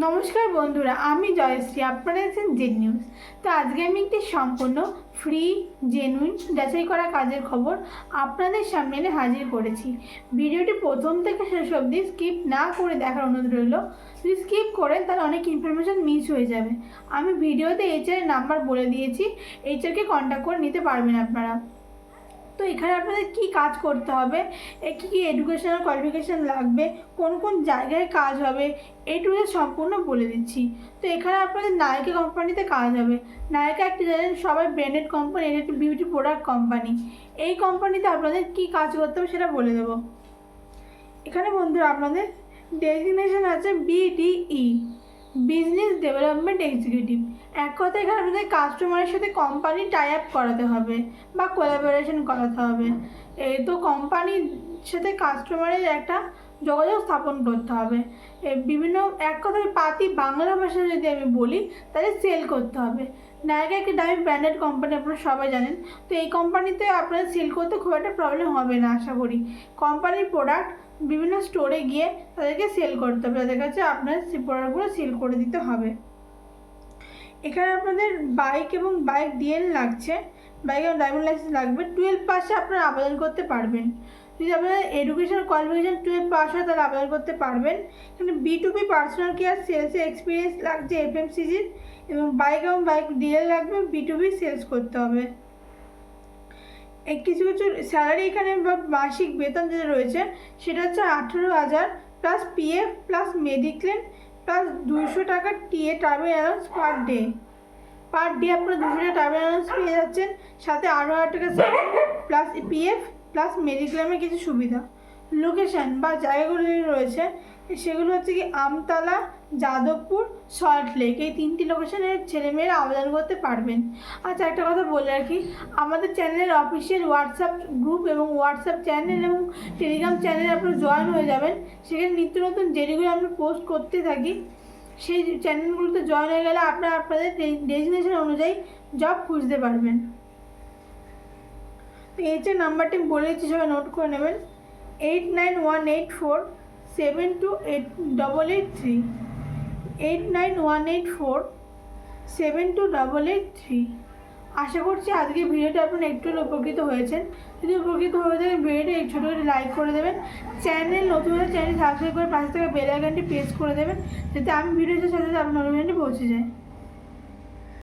নমস্কার বন্ধুরা, আমি জয়শ্রী, আপনারা আছেন জেড নিউজ। তো আজকে আমি একটি সম্পূর্ণ ফ্রি জেনুইন যাচাই করা কাজের খবর আপনাদের সামনে এনে হাজির করেছি। ভিডিওটি প্রথম থেকে শেষ অবধি স্কিপ না করে দেখার অনুরোধ রইল। যদি স্কিপ করেন, তাহলে অনেক ইনফরমেশান মিস হয়ে যাবে। আমি ভিডিওতে এইচআর নাম্বার বলে দিয়েছি। এইচআরকে কন্ট্যাক্ট করে নিতে পারবেন আপনারা। তো এখানে আপনাদের কি কাজ করতে হবে? এ কী কী এডুকেশনাল কোয়ালিফিকেশান লাগবে? কোন কোন জায়গায় কাজ হবে? এটুকু সম্পূর্ণ বলে দিচ্ছি। তো এখানে আপনাদের নায়িকা কোম্পানিতে কাজ হবে। নায়িকা একটি জানেন, সবাই ব্র্যান্ডেড কোম্পানি এটা একটি বিউটি প্রোডাক্ট কোম্পানি এই কোম্পানিতে আপনাদের কি কাজ করতে হবে সেটা বলে দেবো। এখানে বন্ধুরা, আপনাদের ডেজিগনেশন আছে বিডিই বিজনেস ডেভেলপমেন্ট এক্সিকিউটিভ এক কথায় এখানে আপনাদের কাস্টমারের সাথে কোম্পানি টাই আপ করাতে হবে বা কোলাবোরেশন করাতে হবে। এই তো কোম্পানির সাথে কাস্টমারের একটা যোগাযোগ স্থাপন করতে হবে। বিভিন্ন, এক কথায় পাতি বাংলা ভাষায় যদি আমি বলি, তাহলে সেল করতে হবে। নায়িকা একটি দামি ব্র্যান্ডেড কোম্পানি আপনারা সবাই জানেন। তো এই কোম্পানিতে আপনাদের সেল করতে খুব একটা প্রবলেম হবে না, আশা করি। কোম্পানির প্রোডাক্ট বিভিন্ন স্টোরে গিয়ে তাদেরকে সেল করতে হবে। তাদের কাছে আপনার সেই প্রোডাক্টগুলো সেল করে দিতে হবে। এখানে আপনাদের বাইক এবং বাইক ডিএল লাগছে। বাইক এবং ড্রাইভিং লাইসেন্স লাগবে। টুয়েলভ পাসে আপনারা আবেদন করতে পারবেন। যদি আপনার এডুকেশন কোয়ালিফিকেশান টুয়েলভ পাস হয়, তাহলে আবেদন করতে পারবেন। এখানে B to B personal care সেলসে experience লাগছে এফএমসিজির এবং বাইক এবং বাইক ডিএল লাগবে বি টু বি সেলস করতে হবে। কিছু কিছু স্যালারি এখানে বা মাসিক বেতন যেটা রয়েছে, সেটা হচ্ছে আঠেরো হাজার plus PF plus mediclaim plus দুশো টাকা TA travel allowance per day per day আপনারা দুশো টাকা ট্রাভেল অ্যালাউন্স পেয়ে যাচ্ছেন, সাথে আরও হাজার টাকা প্লাস পিএফ প্লাস মেডিক্লেমের কিছু সুবিধা। লোকেশান বা জায়গাগুলি রয়েছে সেগুলো হচ্ছে কি আমতলা, যাদবপুর, সল্ট লেক। এই তিনটি লোকেশনের ছেলেমেয়েরা আবেদন করতে পারবেন। আচ্ছা একটা কথা বলে রাখি। আমাদের চ্যানেলের অফিসিয়াল হোয়াটসঅ্যাপ গ্রুপ এবং হোয়াটসঅ্যাপ চ্যানেল এবং টেলিগ্রাম চ্যানেলে আপনারা জয়েন হয়ে যাবেন। সেখানে নিত্য নতুন যেগুলো আমরা পোস্ট করতে থাকি, সেই চ্যানেলগুলোতে জয়েন হয়ে গেলে আপনারা আপনাদের ডেজিগনেশন অনুযায়ী জব খুঁজতে পারবেন। তো এই যে নাম্বারটি বলে দিচ্ছি, সবাই নোট করে নেবেন। Eight nine one eight four seven two eight double eight three eight nine one eight four seven two double eight three আশা করছি আজকে ভিডিওটা আপনার একটু উপকৃত হয়েছেন। যদি উপকৃত হয়ে থাকেন ভিডিওটা, এই ছোটো করে লাইক করে দেবেন। চ্যানেল নতুন চ্যানেল সাবস্ক্রাইব করে পাশে থাকা বেল আইকনটি প্রেস করে দেবেন, যাতে আমি ভিডিওর সাথে সাথে আপনার নোটিফিকেশনটি পৌঁছে যায়।